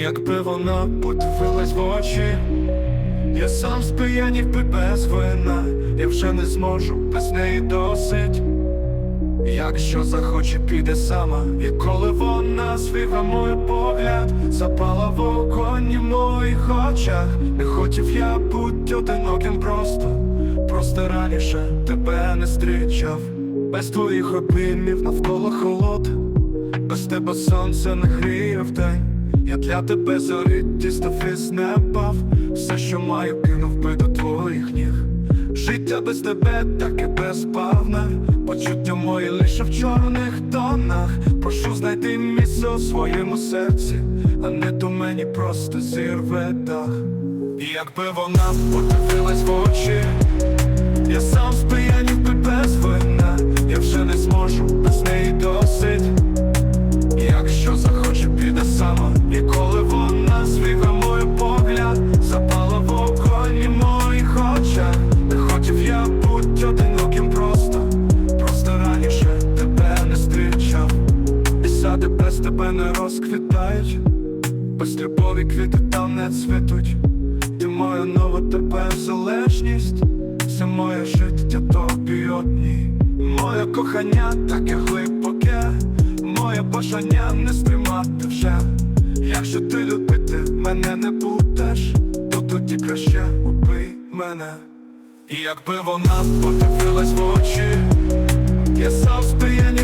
Якби вона подивилась в очі, я сам спиянів би без вина, я вже не зможу без неї досить. Якщо захоче, піде сама, і коли вона звіва мой погляд, запала в моїх очах, не хотів я бути одиноким просто, просто раніше тебе не зустрічав, без твоїх обіймів навколо холод, без тебе сонце не гріє вдень. Я для тебе зорить дістав із неба Все, що маю, кинув би до твоїх ніг. Життя без тебе таке безбавне Почуття мої лише в чорних тонах. Прошу знайти місце у своєму серці, а не то мені просто зірве дах. І якби вона подивилась в очі, я сам тебе не розквітають, любові квіти там не цвітуть, ти моя нова тебе залежність, все моє життя тобі одній, моє кохання таке глибоке. Моє бажання не стримати вже. Якщо ти любити мене не будеш, то тоді краще убий мене. І якби вона подивилась в очі, я сам спиянів